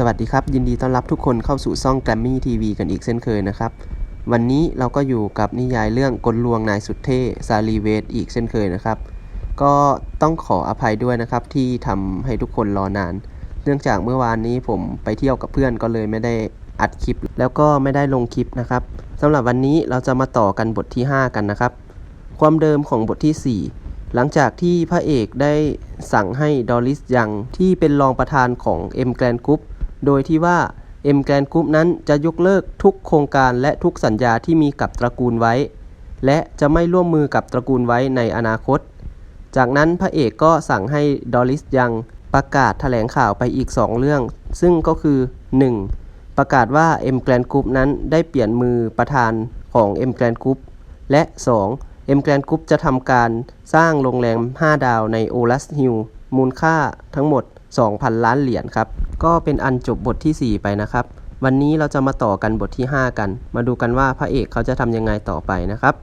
สวัสดีครับ ยินดีต้อนรับทุกคนเข้าสู่ซ่อง g r a m m y TV กันอีกเช่นเคยนะครับ วันนี้เราก็อยู่กับนิยายเรื่องกลลวงนายสุดเท่ซาลีเวทอีกเช่นเคยนะครับ ก็ต้องขออภัยด้วยนะครับที่ทำให้ทุกคนรอนาน เนื่องจากเมื่อวานนี้ผมไปเที่ยวกับเพื่อนก็เลยไม่ได้อัดคลิป แล้วก็ไม่ได้ลงคลิปนะครับสำหรับวันนี้เราจะมาต่อกันบทที่ 5 กันนะครับ ความเดิมของบทที่ 4หลังจากที่พระเอกได้สั่งให้ดอริสยังที่เป็นรองประธานของ M Grand Group โดยที่ว่า M Grand Group นั้นจะยกเลิกทุกโครงการและทุกสัญญาที่มีกับตระกูลไว้ และจะไม่ร่วมมือกับตระกูลไว้ในอนาคต จากนั้นพระเอกก็สั่งให้ดอริสยังประกาศแถลงข่าวไปอีก 2 เรื่อง ซึ่งก็คือ 1. ประกาศว่า M Grand Group นั้นได้เปลี่ยนมือประธานของ M Grand Group และ 2. M Grand Group จะทำการสร้างโรงแรม 5 ดาวในโอลัสฮิลมูลค่าทั้งหมด 2,000 ล้านเหรียญครับ ก็เป็นอันจบบทที่ 4 ไปนะครับ วันนี้เราจะมาต่อกันบทที่ 5 กัน มาดูกันว่าพระเอกเขาจะทำยังไงต่อไปนะครับ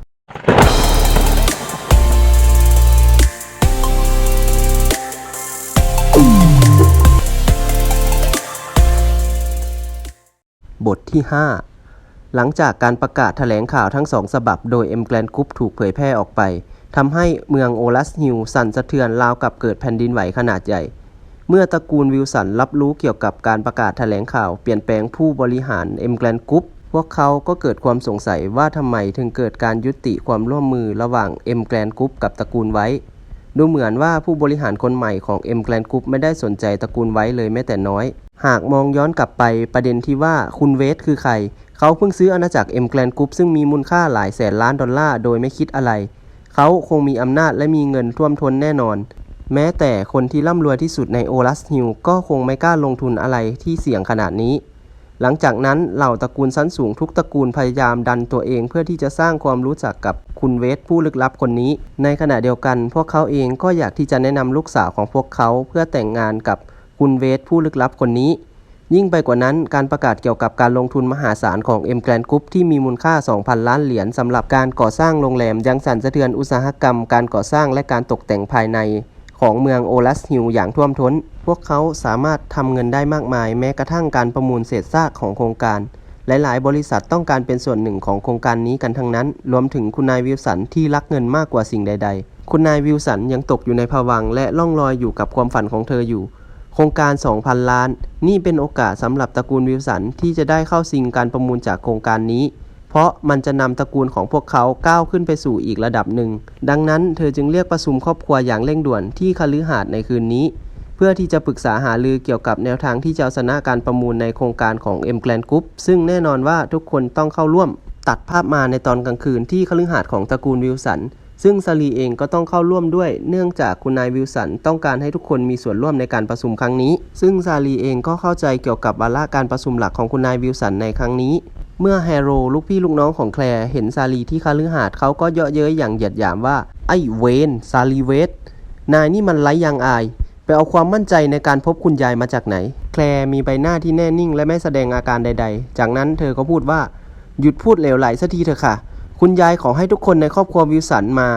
บทที่ 5 หลังจากการประกาศแถลงข่าวทั้งสองฉบับโดย M Grand Group ถูกเผยแพร่ออกไปทำให้เมืองโอลัสฮิลสั่นสะเทือนราวกับเกิดแผ่นดินไหวขนาดใหญ่ เมื่อตระกูลวิลสันรับรู้เกี่ยวกับการประกาศแถลงข่าว เปลี่ยนแปลงผู้บริหาร M Grand Group พวกเขาก็เกิดความสงสัยว่าทำไมถึงเกิดการยุติความร่วมมือระหว่าง M Grand Group กับตระกูลไว้ ดูเหมือนว่าผู้บริหารคนใหม่ของ M Grand Group ไม่ได้สนใจตระกูลไว้เลยแม้แต่น้อย หากมองย้อนกลับไปประเด็นที่ว่าคุณเวสคือใคร เขาเพิ่งซื้ออาณาจักร M Grand Group ซึ่งมีมูลค่าหลายแสนล้านดอลลาร์โดยไม่คิดอะไร เขาคงมีอำนาจและมีเงินท่วมท้นแน่นอน แม้แต่คนที่ร่ำรวยที่สุดในโอลัสฮิลก็คงไม่กล้าลงทุนอะไรที่เสี่ยงขนาดนี้ หลังจากนั้นเหล่าตระกูลชั้นสูงทุกตระกูลพยายามดันตัวเองเพื่อที่จะสร้างความรู้จักกับคุณเวสผู้ลึกลับคนนี้ ในขณะเดียวกันพวกเขาเองก็อยากที่จะแนะนำลูกสาวของพวกเขาเพื่อแต่งงานกับคุณเวสผู้ลึกลับคนนี้ ยิ่งไปกว่านั้นการประกาศเกี่ยวกับการลงทุนมหาศาลของ M Grand Group ที่มีมูลค่า 2,000 ล้านเหรียญสำหรับการก่อสร้างโรงแรมยังสั่นสะเทือนอุตสาหกรรม การก่อสร้างและการตกแต่งภายใน ของเมืองโอลัสฮิลอย่างท่วมท้น พวกเขาสามารถทำเงินได้มากมาย แม้กระทั่งการประมูลเศษซากของโครงการ หลายๆ บริษัทต้องการเป็นส่วนหนึ่งของโครงการนี้กันทั้งนั้น รวมถึงคุณนายวิลสันที่รักเงินมากกว่าสิ่งใด ๆ คุณนายวิลสันยังตกอยู่ในภวังและล่องลอยอยู่กับความฝันของเธออยู่ โครงการ 2,000 ล้าน นี่เป็นโอกาสสำหรับตระกูลวิลสันที่จะได้เข้าชิงการประมูลจากโครงการนี้ เพราะมันจะนำตระกูลของพวกเขาก้าวขึ้นไปสู่อีกระดับหนึ่ง ดังนั้นเธอจึงเรียกประชุมครอบครัวอย่างเร่งด่วนที่คฤหาสน์ในคืนนี้ เพื่อที่จะปรึกษาหารือเกี่ยวกับแนวทางที่จะเอาชนะการประมูลในโครงการของ M Grand Group ซึ่งแน่นอนว่าทุกคนต้องเข้าร่วม ตัดภาพมาในตอนกลางคืนที่คฤหาสน์ของตระกูลวิลสันซึ่งซาลีเองก็ต้องเข้าร่วมด้วย เนื่องจากคุณนายวิลสันต้องการให้ทุกคนมีส่วนร่วมในการประชุมครั้งนี้ ซึ่งซาลีเองก็เข้าใจเกี่ยวกับวาระการประชุมหลักของคุณนายวิลสันในครั้งนี้ เมื่อแฮโรลูกพี่ลูกน้องของแคลร์เห็นซาลีที่คฤหาสน์เขาก็เยาะเย้ยอย่างเหยียดหยามว่า ไอ้เวนซาลีเวสนายนี่มันไร้ยางอาย ไปเอาความมั่นใจในการพบคุณยายมาจากไหน แคลร์มีใบหน้าที่แน่นิ่งและไม่แสดงอาการใด ๆ จากนั้นเธอก็พูดว่า หยุดพูดเหลวไหลสักทีเถอะค่ะ คุณยายขอให้ทุกคนในครอบครัววิลสันมา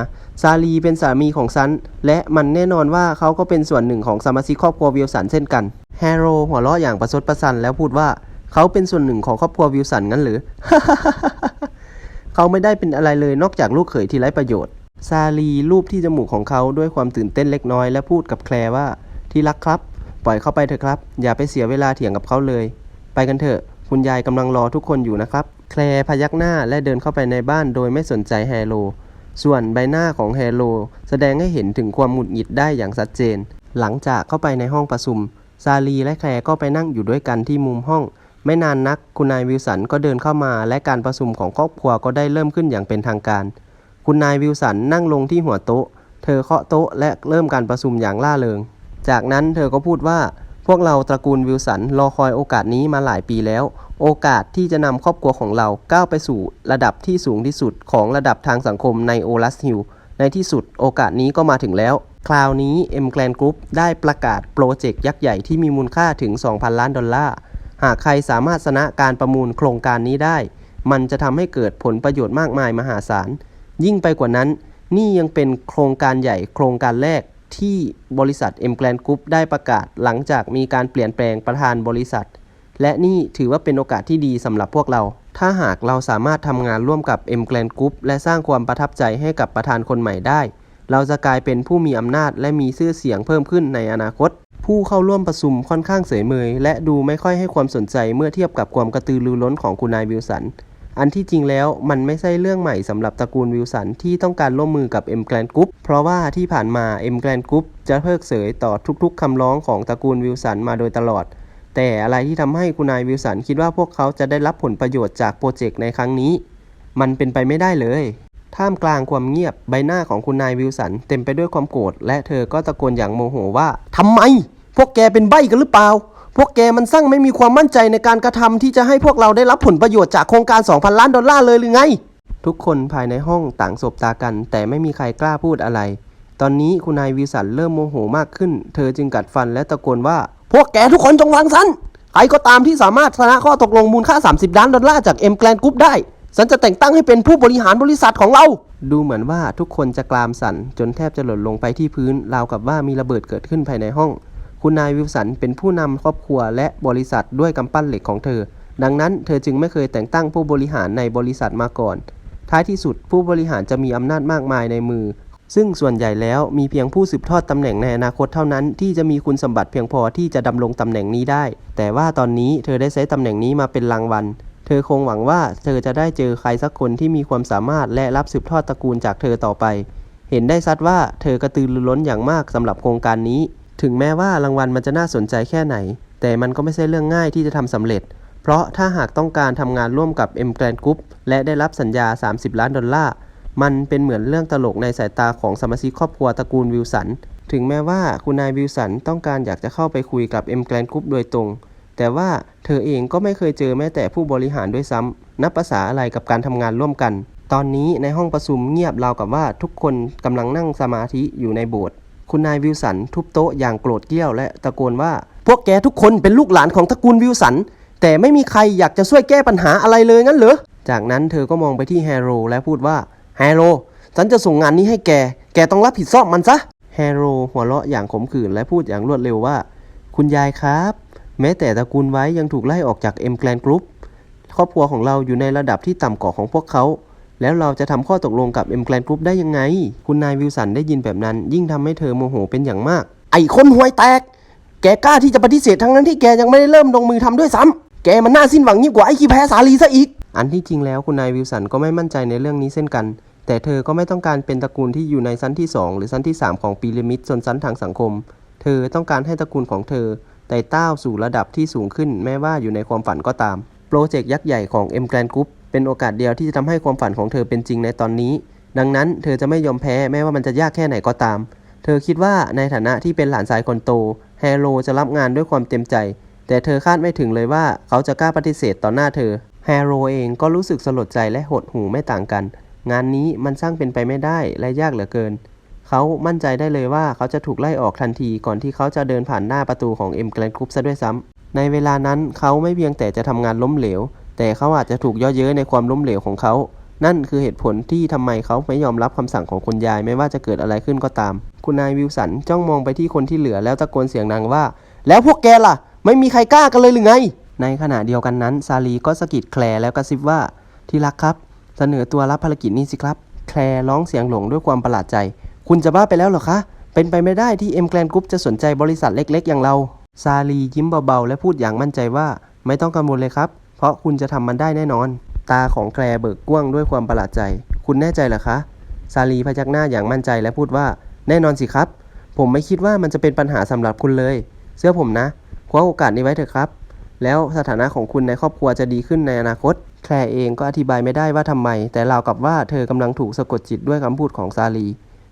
ซาลีเป็นสามีของซัน และมันแน่นอนว่าเขาก็เป็นส่วนหนึ่งของสมาชิกครอบครัววิลสันเช่นกัน แฮโรหัวเราะอย่างประชดประชันแล้วพูดว่า เขาเป็นส่วนหนึ่งของครอบครัววิลสันงั้นหรือ เขาไม่ได้เป็นอะไรเลยนอกจากลูกเขยที่ไร้ประโยชน์ ซาลีรูปที่จมูกของเขาด้วยความตื่นเต้นเล็กน้อยและพูดกับแคลร์ว่า ที่รักครับ ปล่อยเขาไปเถอะครับ อย่าไปเสียเวลาเถียงกับเขาเลย ไปกันเถอะ คุณยายกำลังรอทุกคนอยู่นะครับ แคลร์พยักหน้าและเดินเข้าไปในบ้านโดยไม่สนใจแฮโล ส่วนใบหน้าของแฮโลแสดงให้เห็นถึงความหงุดหงิดได้อย่างชัดเจน หลังจากเข้าไปในห้องประชุม ซาลีและแคลร์ก็ไปนั่งอยู่ด้วยกันที่มุมห้อง ไม่นานนักคุณนายวิลสันก็เดินเข้ามา และการประชุมของครอบครัวก็ได้เริ่มขึ้นอย่างเป็นทางการ คุณนายวิลสันนั่งลงที่หัวโต๊ะ เธอเคาะโต๊ะและเริ่มการประชุมอย่างล่าเริง จากนั้นเธอก็พูดว่าพวกเราตระกูลวิลสันรอคอยโอกาสนี้มาหลายปีแล้ว โอกาสที่จะนำครอบครัวของเราก้าวไปสู่ระดับที่สูงที่สุดของระดับทางสังคมในโอลัสฮิลในที่สุดโอกาสนี้ก็มาถึงแล้ว คราวนี้ M Grand Group ได้ประกาศโปรเจกต์ยักษ์ใหญ่ที่มีมูลค่าถึง 2,000 ล้านดอลลาร์ หากใครสามารถชนะการประมูลโครงการนี้ได้ มันจะทำให้เกิดผลประโยชน์มากมายมหาศาล ยิ่งไปกว่านั้น นี่ยังเป็นโครงการใหญ่โครงการแรกที่บริษัท M Grand Group ได้ประกาศหลังจากมีการเปลี่ยนแปลงประธานบริษัท และนี่ถือว่าเป็นโอกาสที่ดีสำหรับพวกเรา ถ้าหากเราสามารถทำงานร่วมกับ M Grand Group และสร้างความประทับใจให้กับประธานคนใหม่ได้ เราจะกลายเป็นผู้มีอำนาจและมีชื่อเสียงเพิ่มขึ้นในอนาคต ผู้เข้าร่วมประชุมค่อนข้างเสยเมย และดูไม่ค่อยให้ความสนใจเมื่อเทียบกับความกระตือรือร้นของคุณนายวิลสัน อันที่จริงแล้วมันไม่ใช่เรื่องใหม่สำหรับตระกูลวิลสันที่ต้องการร่วมมือกับ M Grand Group เพราะว่าที่ผ่านมา M Grand Group จะเพิกเสยต่อทุกๆคำร้องของตระกูลวิลสันมาโดยตลอด แต่อะไรที่ทำให้คุณนายวิลสันคิดว่าพวกเขาจะได้รับผลประโยชน์จากโปรเจกต์ในครั้งนี้ มันเป็นไปไม่ได้เลยท่ามกลางความเงียบใบหน้าของคุณนายวิลสัน เต็มไปด้วยความโกรธและเธอก็ตะโกนอย่างโมโหว่าทำไม พวกแกเป็นใบ้กันหรือเปล่า พวกแกมันสร้างไม่มีความมั่นใจในการกระทำที่จะให้พวกเราได้รับผลประโยชน์จากโครงการ 2,000 ล้านดอลลาร์เลยหรือไง ทุกคนภายในห้องต่างสบตากัน แต่ไม่มีใครกล้าพูดอะไร ตอนนี้คุณนายวิสันเริ่มโมโหมากขึ้น เธอจึงกัดฟันและตะโกนว่า พวกแกทุกคนจงวางสันใครก็ตามที่สามารถชนะข้อตกลงมูลค่า 30 ล้านดอลลาร์จากเอ็มแกลนกรุ๊ปได้ฉันจะแต่งตั้งให้เป็นผู้บริหารบริษัทของเรา ดูเหมือนว่าทุกคนจะกรามสันจนแทบจะหล่นลงไปที่พื้นราวกับว่ามีระเบิดเกิดขึ้นภายในห้อง คุณนายวิลสันเป็นผู้นำครอบครัวและบริษัทด้วยกำปั้นเหล็กของเธอ ดังนั้นเธอจึงไม่เคยแต่งตั้งผู้บริหารในบริษัทมาก่อน ท้ายที่สุดผู้บริหารจะมีอำนาจมากมายในมือ ซึ่งส่วนใหญ่แล้วมีเพียงผู้สืบทอดตำแหน่งในอนาคตเท่านั้น ที่จะมีคุณสมบัติเพียงพอที่จะดำรงตำแหน่งนี้ได้ แต่ว่าตอนนี้เธอได้ใช้ตำแหน่งนี้มาเป็นรางวัล เธอคงหวังว่าเธอจะได้เจอใครสักคนที่มีความสามารถและรับสืบทอดตระกูลจากเธอต่อไป เห็นได้ชัดว่าเธอกระตือรือร้นอย่างมากสำหรับโครงการนี้ ถึงแม้ว่ารางวัลมันจะน่าสนใจแค่ไหน แต่มันก็ไม่ใช่เรื่องง่ายที่จะทำสำเร็จ เพราะถ้าหากต้องการทำงานร่วมกับ M Grand Group และได้รับสัญญา 30 ล้านดอลลาร์ มันเป็นเหมือนเรื่องตลกในสายตาของสมาชิกครอบครัวตระกูลวิลสัน ถึงแม้ว่าคุณนายวิลสันต้องการอยากจะเข้าไปคุยกับ M Grand Group โดยตรง แต่ว่าเธอเองก็ไม่เคยเจอแม้แต่ผู้บริหารด้วยซ้ำ นับภาษาอะไรกับการทำงานร่วมกัน ตอนนี้ในห้องประชุมเงียบราวกับว่าทุกคนกำลังนั่งสมาธิอยู่ในโบสถ์ คุณนายวิลสันทุบโต๊ะอย่างโกรธเกี้ยวและตะโกนว่า พวกแกทุกคนเป็นลูกหลานของตระกูลวิลสัน แต่ไม่มีใครอยากจะช่วยแก้ปัญหาอะไรเลยงั้นเหรอ จากนั้นเธอก็มองไปที่แฮโรและพูดว่าแฮโรฉันจะส่งงานนี้ให้แก แกต้องรับผิดชอบมันซะ แฮโรหัวเราะอย่างขมขื่นและพูดอย่างรวดเร็วว่า คุณยายครับ แม้แต่ตระกูลไว้ยังถูกไล่ออกจากเอ็มแกลนกรุ๊ปครอบครัวของเราอยู่ในระดับที่ต่ำกว่าของพวกเขา แล้วเราจะทำข้อตกลงกับ M Grand Group ได้ยังไง คุณนายวิลสันได้ยินแบบนั้น ยิ่งทำให้เธอโมโหเป็นอย่างมาก ไอ้คนห่วยแตก แกกล้าที่จะปฏิเสธทั้งนั้นที่แกยังไม่ได้เริ่มลงมือทำด้วยซ้ำแกมันน่าสิ้นหวังยิ่งกว่าไอ้ขี้แพ้สาลีซะอีก อันที่จริงแล้วคุณนายวิลสันก็ไม่มั่นใจในเรื่องนี้เช่นกัน แต่เธอก็ไม่ต้องการเป็นตระกูลที่อยู่ในชั้นที่ 2 หรือชั้นที่ 3 ของพีระมิดชนชั้นทางสังคม เธอต้องการให้ตระกูลของเธอไต่เต้าสู่ระดับที่สูงขึ้นแม้ว่าอยู่ในความฝันก็ตาม โปรเจกต์ยักษ์ใหญ่ของ M Grand Group เป็นโอกาสเดียวที่จะทำให้ความฝันของเธอเป็นจริงในตอนนี้ ดังนั้นเธอจะไม่ยอมแพ้แม้ว่ามันจะยากแค่ไหนก็ตาม เธอคิดว่าในฐานะที่เป็นหลานชายคนโตแฮโรจะรับงานด้วยความเต็มใจ แต่เธอคาดไม่ถึงเลยว่าเขาจะกล้าปฏิเสธต่อหน้าเธอแฮโรเองก็รู้สึกสลดใจและหดหู่ไม่ต่างกัน งานนี้มันช่างเป็นไปไม่ได้และยากเหลือเกิน เขามั่นใจได้เลยว่าเขาจะถูกไล่ออกทันทีก่อนที่เขาจะเดินผ่านหน้าประตูของ M Grand Group ซะด้วยซ้ำในเวลานั้นเขาไม่เพียงแต่จะทำงานล้มเหลว แต่เขาอาจจะถูกย่อเย้ยในความล้มเหลวของเขา นั่นคือเหตุผลที่ทำไมเขาไม่ยอมรับคำสั่งของคุณยายไม่ว่าจะเกิดอะไรขึ้นก็ตาม คุณนายวิลสันจ้องมองไปที่คนที่เหลือแล้วตะโกนเสียงดังว่า แล้วพวกแกล่ะ ไม่มีใครกล้ากันเลยหรือไง ในขณะเดียวกันนั้น ซาลีก็สะกิดแคลร์แล้วกระซิบว่า ที่รักครับ เสนอตัวรับภารกิจนี้สิครับ แคลร์ร้องเสียงหลงด้วยความประหลาดใจ คุณจะบ้าไปแล้วเหรอคะ เป็นไปไม่ได้ที่เอ็มแกลนกรุ๊ปจะสนใจบริษัทเล็ก ๆ อย่างเรา ซาลียิ้มเบาๆและพูดอย่างมั่นใจว่า ไม่ต้องกังวลเลยครับ เพราะคุณจะทำมันได้แน่นอน ตาของแคลเบิกกว้างด้วยความประหลาดใจ คุณแน่ใจเหรอคะ ซาลีพยักหน้าอย่างมั่นใจและพูดว่า แน่นอนสิครับ ผมไม่คิดว่ามันจะเป็นปัญหาสำหรับคุณเลยเชื่อผมนะ คว้าโอกาสนี้ไว้เถอะครับ แล้วสถานะของคุณในครอบครัวจะดีขึ้นในอนาคต แคลเองก็อธิบายไม่ได้ว่าทำไม แต่ราวกับว่าเธอกำลังถูกสะกดจิตด้วยคำพูดของซาลี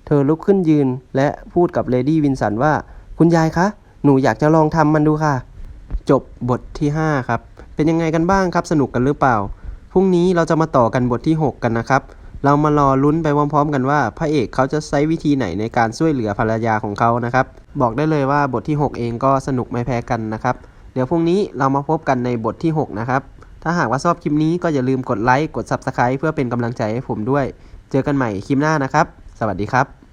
เธอลุกขึ้นยืน และพูดกับเลดี้วินสันว่า คุณยายคะ หนูอยากจะลองทำมันดูค่ะ จบบทที่ 5 ครับ เป็นยังไงกันบ้างครับ สนุกกันหรือเปล่า พรุ่งนี้เราจะมาต่อกันบทที่ 6 กันนะครับ เรามารอลุ้นไปพร้อมๆ กันว่า พระเอกเขาจะใช้วิธีไหนในการช่วยเหลือภรรยาของเขานะครับ บอกได้เลยว่าบทที่ 6 เองก็สนุกไม่แพ้กันนะครับ เดี๋ยวพรุ่งนี้เรามาพบกันในบทที่ 6 นะครับ ถ้าหากว่าชอบคลิปนี้ก็อย่าลืมกดไลค์ กด Subscribe เพื่อเป็นกำลังใจให้ผมด้วย เจอกันใหม่คลิปหน้านะครับ สวัสดีครับ